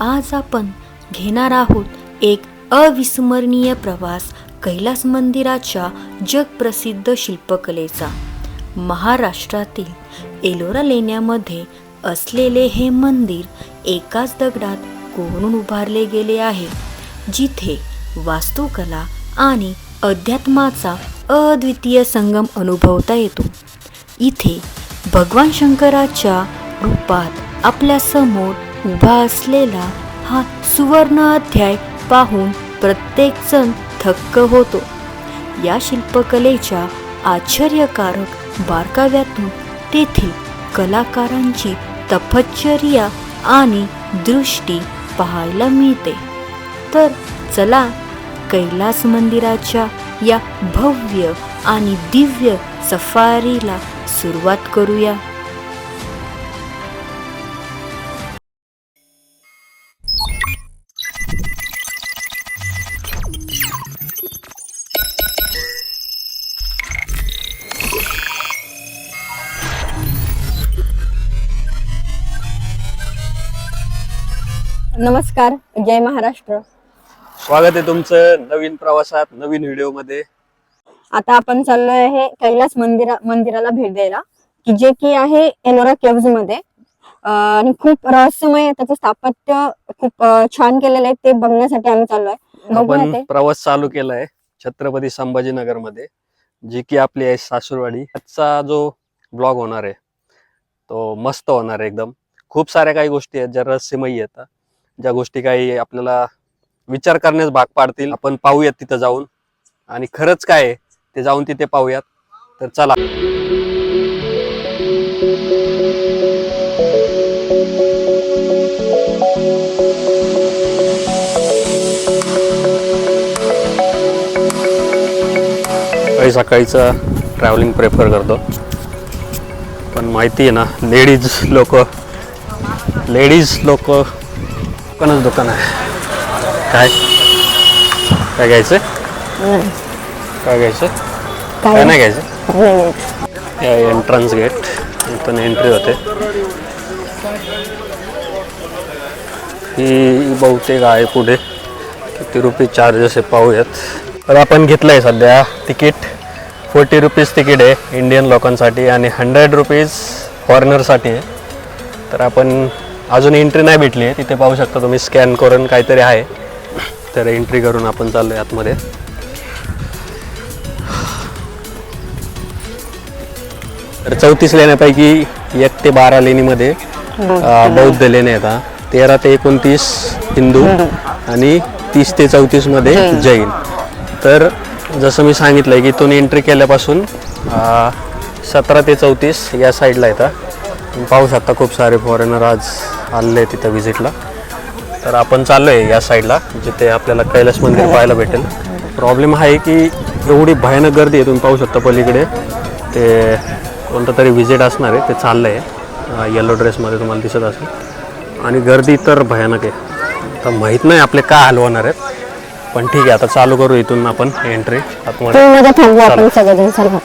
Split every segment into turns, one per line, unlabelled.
आज आपण घेणार आहोत एक अविस्मरणीय प्रवास कैलास मंदिराच्या जगप्रसिद्ध शिल्पकलेचा. महाराष्ट्रातील एलोरा लेण्यामध्ये असलेले हे मंदिर एकाच दगडात कोरून उभारले गेले आहे जिथे वास्तुकला आणि अध्यात्माचा अद्वितीय संगम अनुभवता येतो. इथे भगवान शंकराच्या रूपात आपल्यासमोर उभा असलेला हा सुवर्ण अध्याय पाहून प्रत्येकजण थक्क होतो. या शिल्पकलेच्या आश्चर्यकारक बारकाव्यातून तेथील कलाकारांची तपश्चर्या आणि दृष्टी पाहायला मिळते. तर चला कैलास मंदिराच्या या भव्य आणि दिव्य सफारीला सुरुवात करूया.
नमस्कार जय महाराष्ट्र.
स्वागत आहे तुमचं नवीन प्रवासात नवीन व्हिडिओमध्ये
आता आपण चाललोय आहे कैलास मंदिरा मंदिराला भेट द्यायला. की जे की आहे एलोरा केव्जमध्ये. आणि खूप रहस्यमय. त्याचं स्थापत्य खूप छान केलेलं आहे ते बघण्यासाठी आम्ही चाललोय.
आपण प्रवास चालू केलाय छत्रपती संभाजीनगरमध्ये जी की आपली आहे सासूरवाडी. आजचा जो ब्लॉग होणार आहे तो मस्त होणार आहे एकदम. खूप साऱ्या काही गोष्टी आहेत ज्या रहस्यमयी आहेत. ज्या गोष्टी काही आपल्याला विचार करण्यास भाग पाडतील आपण पाहूयात तिथं जाऊन. आणि खरंच काय आहे ते जाऊन तिथे पाहूयात. तर चला. सकाळी सकाळीचं ट्रॅव्हलिंग प्रेफर करतो. पण माहिती आहे ना लेडीज लोक लेडीज लोक दुकानच दुकान आहे. काय? काय घ्यायचं काय घ्यायचं काय नाही घ्यायचं या एंट्रन्स गेट इथून एंट्री होते. ही बहुतेक आहे पुढे. किती रुपये चार्जेस आहे पाहूयात. तर आपण घेतलं आहे सध्या तिकीट. फोर्टी रुपीज तिकीट आहे इंडियन लोकांसाठी. आणि हंड्रेड रुपीज फॉरेनरसाठी आहे. तर आपण अजून एंट्री नाही भेटली आहे. तिथे पाहू शकता तुम्ही स्कॅन करून काहीतरी आहे. तर एंट्री करून आपण चाललो आहे आतमध्ये. तर चौतीस लेण्यापैकी एक ते बारा लेणीमध्ये बौद्ध लेणे येतात तेरा ते एकोणतीस हिंदू आणि तीस ते चौतीसमध्ये जैन. तर जसं मी सांगितलंय की इथून एंट्री केल्यापासून सतरा ते चौतीस या साईडला येतात पाहू शकता खूप सारे फॉरेनर आज. आलेले आहेत तिथं व्हिजिटला तर आपण चाललो आहे या साईडला जिथे आपल्याला कैलास मंदिर पाहायला भेटेल. प्रॉब्लेम हा आहे की एवढी भयानक गर्दी आहे तुम्ही पाहू शकता पलीकडे. ते कोणतं तरी व्हिजिट असणार आहे ते चाललं आहे येलो ड्रेसमध्ये तुम्हाला दिसत असेल. आणि गर्दी तर भयानक आहे. तर माहीत नाही आपले काय हाल होणार आहेत. पण ठीक आहे आता चालू करू इथून आपण एंट्री आतमध्ये
मध्ये थांबलो आपण सगळेजण सर्व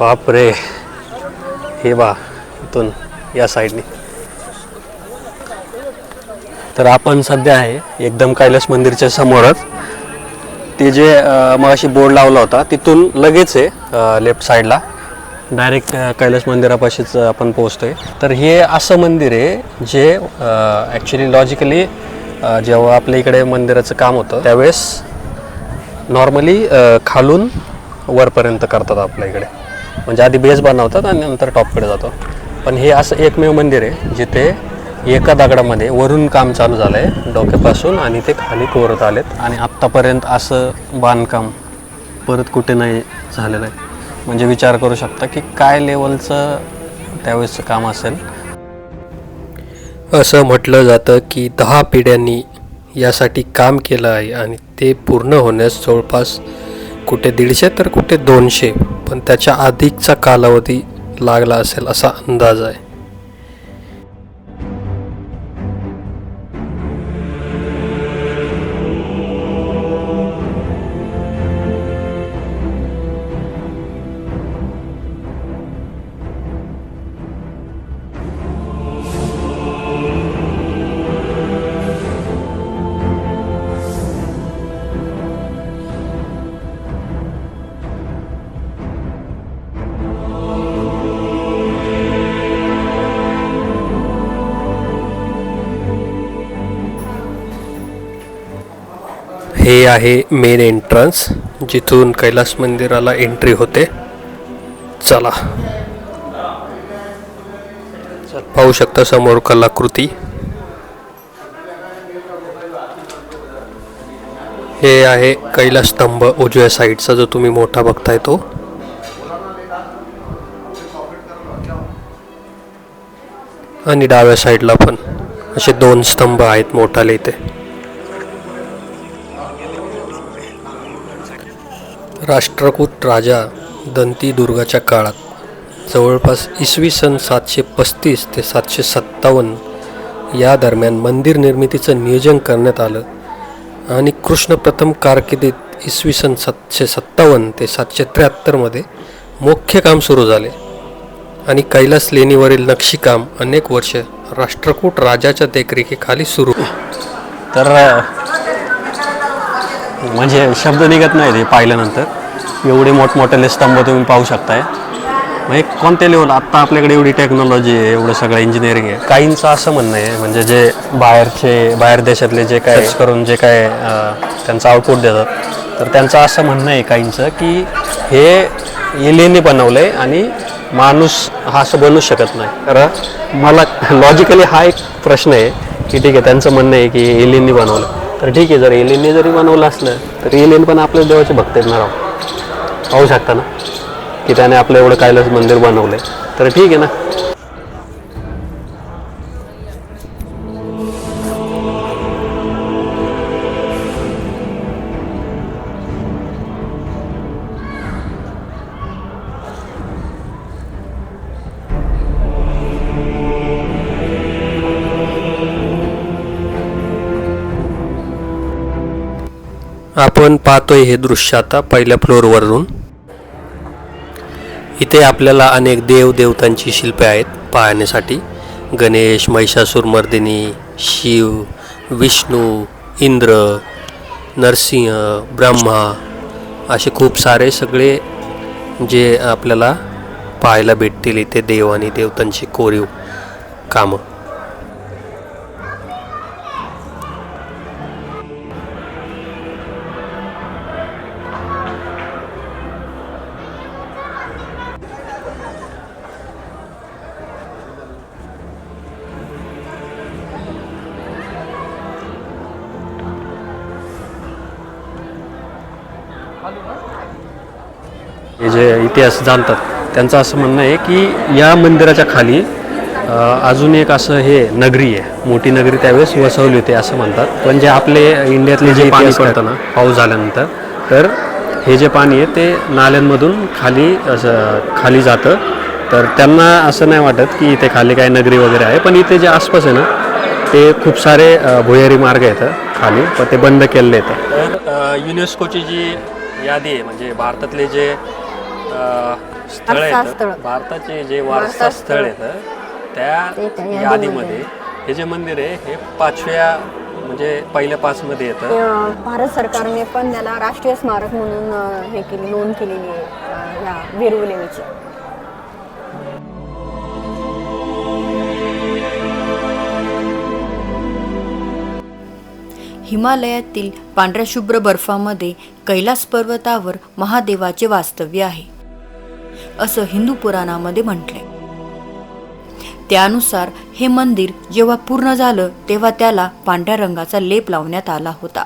बाप रे हे बा इथून या साईडने. तर आपण सध्या आहे एकदम कैलास मंदिरच्या समोरच. ते जे मग अशी बोर्ड लावला होता तिथून लगेच आहे लेफ्ट साईडला डायरेक्ट कैलास मंदिरापाशीच आपण पोहोचतोय. तर हे असं मंदिर आहे जे ॲक्च्युली लॉजिकली जेव्हा आपल्या इकडे मंदिराचं काम होतं त्यावेळेस नॉर्मली खालून वरपर्यंत करतात आपल्या इकडे. म्हणजे आधी बेस बनवतात आणि नंतर टॉपकडे जातो. पण हे असं एकमेव मंदिर आहे जिथे एका दगडामध्ये वरून काम चालू झालं आहे डोक्यापासून आणि ते खाली कोरत आलेत आणि आत्तापर्यंत असं बांधकाम परत कुठे नाही झालेलं आहे. म्हणजे विचार करू शकता की काय लेवलचं त्यावेळेसचं काम असेल?
असं म्हटलं जातं की दहा पिढ्यांनी यासाठी काम केलं आहे आणि ते पूर्ण होण्यास जवळपास कुठे दीडशे तर कुठे दोनशे पण त्याच्या अधिकचा कालावधी लागला असेल असा अंदाज आहे. हे आहे मेन एंट्रन्स जिथून कैलास मंदिराला एंट्री होते. चला. पाहू शकता समोर कलाकृती. हे आहे कैलास स्तंभ उजव्या साईडचा जो तुम्ही मोठा बघताय तो. आणि डाव्या साईडला पण असे दोन स्तंभ आहेत मोठाले इथे. राष्ट्रकूट राजा दंती दुर्गाच्या काळात जवळपास इसवी सन सातशे पस्तीस ते सातशे सत्तावन्न या दरम्यान मंदिर निर्मितीचं नियोजन करण्यात आलं आणि कृष्ण प्रथम कारकिर्दीत इसवी सन सातशे सत्तावन्न ते सातशे त्र्याहत्तरमध्ये मुख्य काम सुरू झाले आणि कैलास लेणीवरील नक्षीकाम अनेक वर्ष राष्ट्रकूट राजाच्या देखरेखीखाली सुरू.
तर म्हणजे शब्द निघत नाही ते पाहिल्यानंतर. एवढे मोठमोठे स्तंभ तुम्ही पाहू शकताय. म्हणजे कोणत्या लेवल आत्ता आपल्याकडे एवढी टेक्नॉलॉजी आहे एवढं सगळं इंजिनिअरिंग आहे. काहींचं असं म्हणणं आहे म्हणजे जे बाहेरचे बाहेर देशातले जे काय करून जे काय त्यांचं आउटपुट देतात. तर त्यांचं असं म्हणणं आहे काहींचं की हे एलियनने बनवलं आहे आणि माणूस हा असं बनू शकत नाही. कारण मला लॉजिकली हा एक प्रश्न आहे की ठीक आहे त्यांचं म्हणणं आहे की एलियननी बनवलं तर ठीक आहे जर एलियनने जरी बनवलं असलं तर एलियन पण आपल्या देवाचे भक्त आहेत ना राव. पाहू शकता ना? की त्याने आपलं एवढं कैलास मंदिर बनवलं आहे तर ठीक आहे ना?
आपण पाहतोय हे दृश्य आता पहिल्या फ्लोअरवरून इथे आपल्याला अनेक देव देवतांची शिल्पे आहेत पाहण्यासाठी. गणेश महिषासुरमर्दिनी शिव विष्णू इंद्र नरसिंह ब्रह्मा असे खूप सारे सगळे जे आपल्याला पाहायला भेटतील इथे देव आणि देवतांची कोरीव कामं.
हे जे इतिहास जाणतात त्यांचं असं म्हणणं आहे की या मंदिराच्या खाली अजून एक असं हे नगरी आहे. मोठी नगरी त्यावेळेस वसवली होती असं म्हणतात. पण जे आपले इंडियातले जे पाणी पडतं ना. पाऊस झाल्यानंतर तर हे जे पाणी आहे ते नाल्यांमधून खाली असं खाली जातं. तर त्यांना असं नाही वाटत की इथे खाली काय नगरी वगैरे आहे. पण इथे जे आसपास आहे ना ते खूप सारे भुयारी मार्ग आहेत खाली. पण ते बंद केलेले आहेत. तर युनेस्कोची जी यादी आहे म्हणजे भारतातले जे स्थळ
स्थळ.
भारताचे जे
वारसा स्थळ.
आहेत त्या
ते त्या यादीमध्ये.
यादीमध्ये हे जे मंदिर आहे हे पाचव्या म्हणजे पहिल्या पाच मध्ये येतं
अं, भारत सरकारने पण त्याला राष्ट्रीय स्मारक म्हणून अं, हे केली नोंद केलेली आहे अं, या वेरूळ लेणीची
हिमालयातील पांढऱ्या शुभ्र बर्फामध्ये कैलास पर्वतावर महादेवाचे वास्तव्य आहे असं हिंदू पुराणामध्ये म्हटलंय त्यानुसार हे मंदिर जेव्हा पूर्ण झालं तेव्हा त्याला पांढऱ्या रंगाचा लेप लावण्यात आला होता.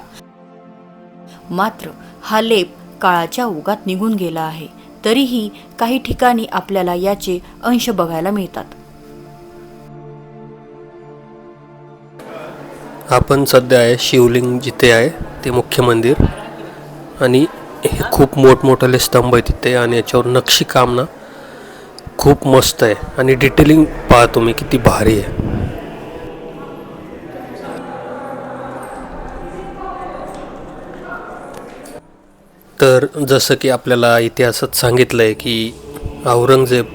मात्र हा लेप काळाच्या ओघात निघून गेला आहे तरीही काही ठिकाणी आपल्याला याचे अंश बघायला मिळतात.
आपण सध्या आहे शिवलिंग जिथे आहे ते मुख्य मंदिर. आणि खूप मोठमोठाले स्तंभ आहे तिथे आणि याच्यावर नक्षीकाम ना खूप मस्त आहे. आणि डिटेलिंग पहा तुम्ही किती भारी आहे. तर जसं की आपल्याला इतिहासात सांगितलं आहे की औरंगजेब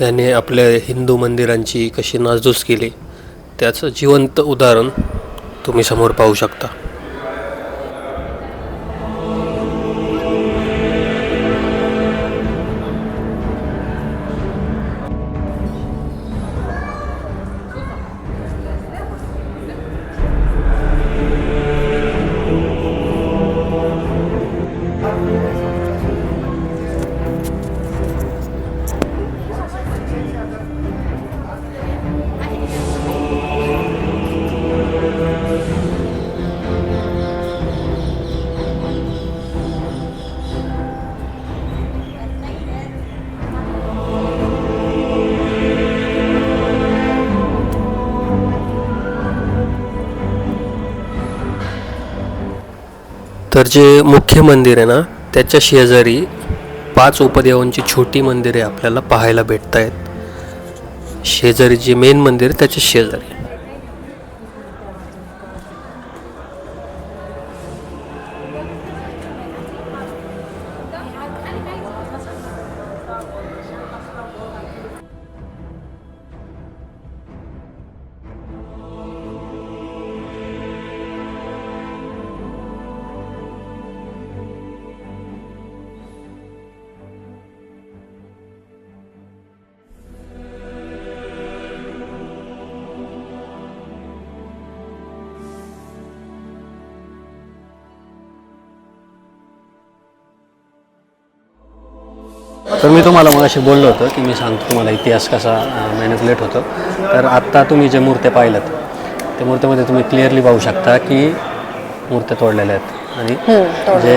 याने आपल्या हिंदू मंदिरांची कशी नासधूस केली त्याचं जिवंत उदाहरण तुम्ही समोर पाहू शकता. तर जे मुख्य मंदिर आहे ना त्याच्या शेजारी पाच उपदेवांची छोटी मंदिरे आपल्याला पाहायला भेटत आहेत शेजारी जे मेन मंदिर आहे, त्याच्या शेजारी.
तर मी तुम्हाला मग अशी बोललो होतं की मी सांगतो तुम्हाला इतिहास कसा मॅनिपुलेट होतो. तर आत्ता तुम्ही जे मूर्त्या पाहिल्यात त्या मूर्त्यामध्ये तुम्ही क्लिअरली पाहू शकता की मूर्त्या तोडलेल्या आहेत. आणि जे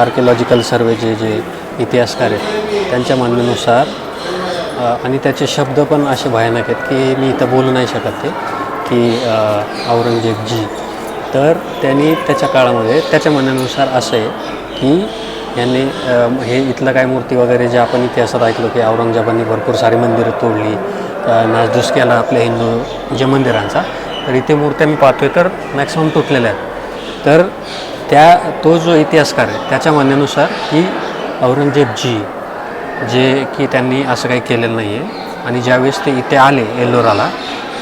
आर्किओलॉजिकल सर्वेचे जे इतिहासकार आहेत त्यांच्या म्हणण्यानुसार आणि त्याचे शब्द पण असे भयानक आहेत की मी इथं बोलू नाही शकत ते की औरंगजेबजी. तर त्यांनी त्याच्या काळामध्ये त्याच्या म्हणण्यानुसार असं आहे की यांनी हे इथलं काय मूर्ती वगैरे जे आपण इतिहासात ऐकलो की औरंगजेबांनी भरपूर सारी मंदिरं तोडली अ, नासधूस केला आपल्या हिंदू जे मंदिरांचा तर इथे मूर्त्या मी पाहतोय तर मॅक्सिमम तुटलेल्या आहेत. तर त्या तो जो इतिहासकार आहे त्याच्या म्हणण्यानुसार की औरंगजेबजी जे की त्यांनी असं काही केलेलं नाही आहे आणि ज्यावेळेस ते इथे आले एल्लोराला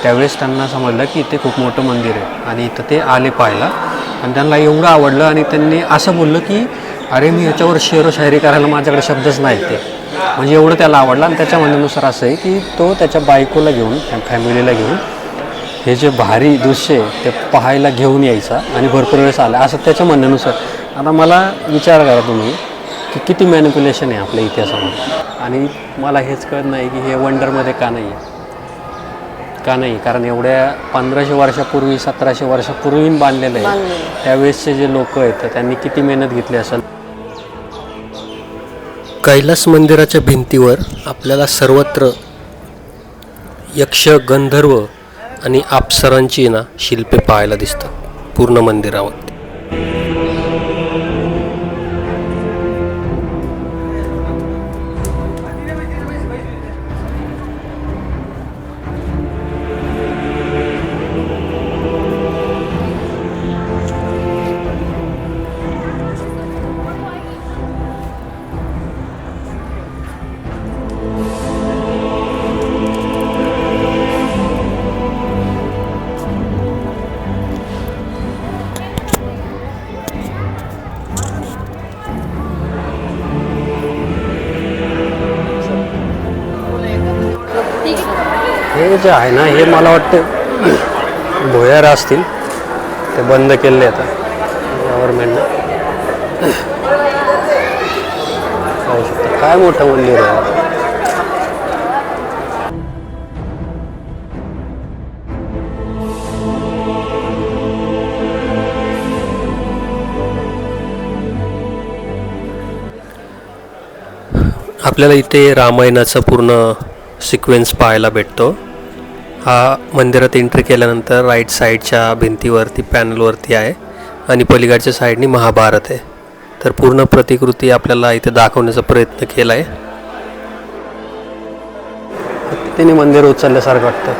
त्यावेळेस त्यांना समजलं की इथे खूप मोठं मंदिर आहे आणि इथं ते आले पाहायला आणि त्यांना एवढं आवडलं आणि त्यांनी असं बोललं की अरे मी याच्यावर शेरो शायरी करायला माझ्याकडे शब्दच नाहीत ते. म्हणजे एवढं त्याला आवडलं आणि त्याच्या म्हणण्यानुसार असं आहे की तो त्याच्या बायकोला घेऊन फॅमिलीला घेऊन हे जे भारी दृश्य आहे ते पाहायला घेऊन यायचा आणि भरपूर वेळेस आला. असं त्याच्या म्हणण्यानुसार. आता मला विचार करा तुम्ही की किती मॅनिप्युलेशन आहे आपल्या इतिहासामध्ये? आणि मला हेच कळत नाही की हे वंडरमध्ये का नाही आहे का नाही? कारण एवढ्या पंधराशे वर्षापूर्वी सतराशे वर्षापूर्वी बांधलेलं आहे. त्यावेळेसचे जे लोक आहेत त्यांनी किती मेहनत घेतली असेल?
कैलास मंदिराच्या भिंतीवर आपल्याला सर्वत्र यक्ष गंधर्व आणि अप्सरांची ना शिल्पे पाहायला दिसतात. पूर्ण मंदिरावरती.
हे जे आहे ना हे मला वाटतं भुयार असतील. ते बंद केले आता. गव्हर्मेंटनं पाहू शकता. काय मोठं मंदिर आहे?
आपल्याला इथे रामायणाचं पूर्ण सिक्वेन्स पाहायला भेटतो. हा मंदिरात एंट्री केल्यानंतर राईट साईडच्या भिंतीवरती पॅनलवरती आहे आणि पलीकडच्या साईडनी महाभारत आहे. तर पूर्ण प्रतिकृती आपल्याला इथे दाखवण्याचा प्रयत्न केला आहे
तिने मंदिर उचलल्यासारखं वाटतं.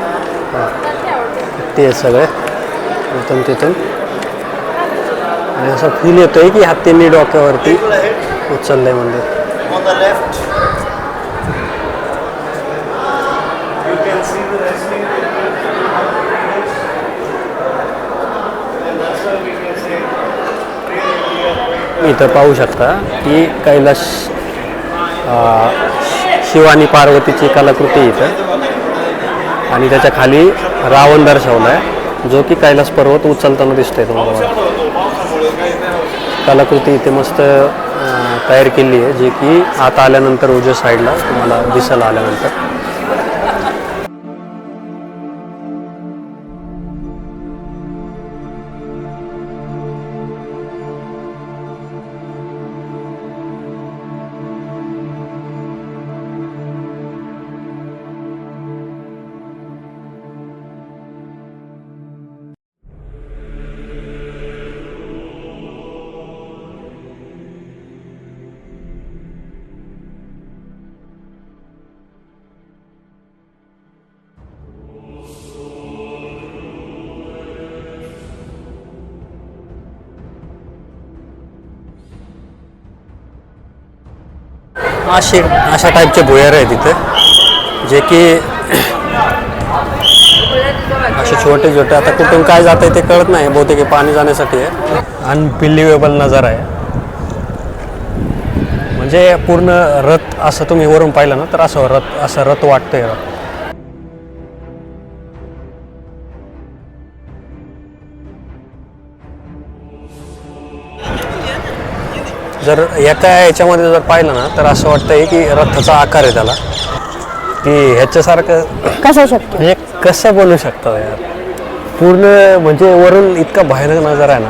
ते सगळे. इथून तिथून. आणि असं फील येतोय की हत्तींनी डोक्यावरती उचललंय मंदिर. इथं पाहू शकता की कैलास अं, शिव आणि पार्वतीची कलाकृती इथं. आणि त्याच्याखाली रावण दर्शवला आहे जो की कैलास पर्वत उचलताना दिसतोय तुम्हाला. कलाकृती इथे मस्त तयार केली आहे जे की आता आल्यानंतर उजव्या साईडला तुम्हाला दिसायला आल्यानंतर. असे अशा टाईपचे भुयार आहे तिथे जे की असे छोटे छोटे आता कुठून काय जात आहे ते कळत नाही बहुतेक पाणी जाण्यासाठी आहे. अनबिलिव्हेबल नजारा आहे. म्हणजे पूर्ण रथ असं तुम्ही वरून पाहिलं ना तर असं रथ असं रथ वाटतंय जर एका याच्यामध्ये जर पाहिलं ना तर असं वाटतंय की रथाचा आकार आहे त्याला. की ह्याच्यासारखं
कसं शक्य?
म्हणजे कसं बनवू शकतात यार? पूर्ण म्हणजे वरून इतका भयानक नजारा आहे ना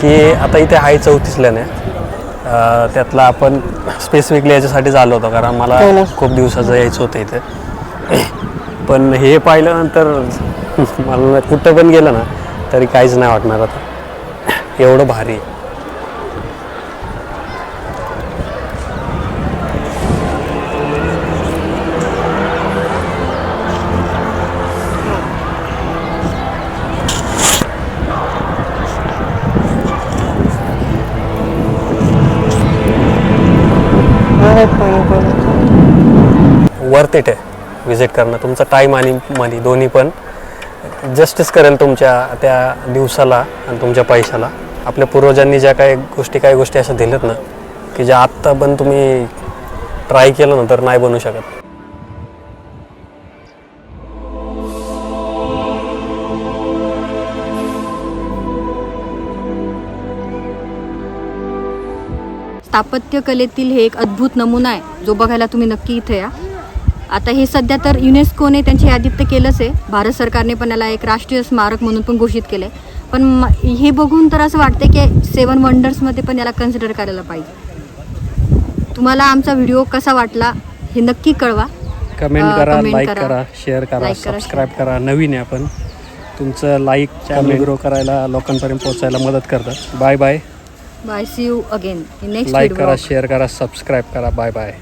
की आता इथे आहे चौतीसल्याने अं, त्यातला आपण स्पेसिफिकली याच्यासाठीच आलो होतो कारण मला
हो ना.
खूप दिवसाचं यायचं होतं इथे. पण हे पाहिल्यानंतर मला कुठं पण गेलं ना तरी काहीच नाही वाटणार आता. एवढं भारी आहे. इट आहे. विजिट करणं. तुमचा टाईम आणि मनी दोन्ही पण जस्टिस करेल तुमच्या त्या दिवसाला आणि तुमच्या पैशाला. आपल्या पूर्वजांनी ज्या काही गोष्टी काही गोष्टी अशा दिल्यात ना की ज्या आत्ता पण तुम्ही ट्राय केलं ना तर नाही बनवू शकत.
स्थापत्यकलेतील हे एक अद्भुत नमुना आहे. जो बघायला तुम्ही नक्की इथे या. आता हे सध्या तर युनेस्कोने त्यांच्या यादीत तर केलंच आहे. भारत सरकारने पण याला एक राष्ट्रीय स्मारक म्हणून पण घोषित केलं आहे पण हे बघून तर असं वाटतं की सेवन वंडर्समध्ये पण याला कन्सिडर करायला पाहिजे. तुम्हाला आमचा व्हिडिओ कसा वाटला हे नक्की कळवा.
कमेंट करा लाईक
करा.
शेअर करा सबस्क्राईब करा नवीन आहे आपण. तुमचं लाईक चॅनल ग्रो करायला लोकांपर्यंत पोहोचायला मदत करतात. Bye bye
bye see you again next
like करा शेअर करा सबस्क्राईब करा. Bye bye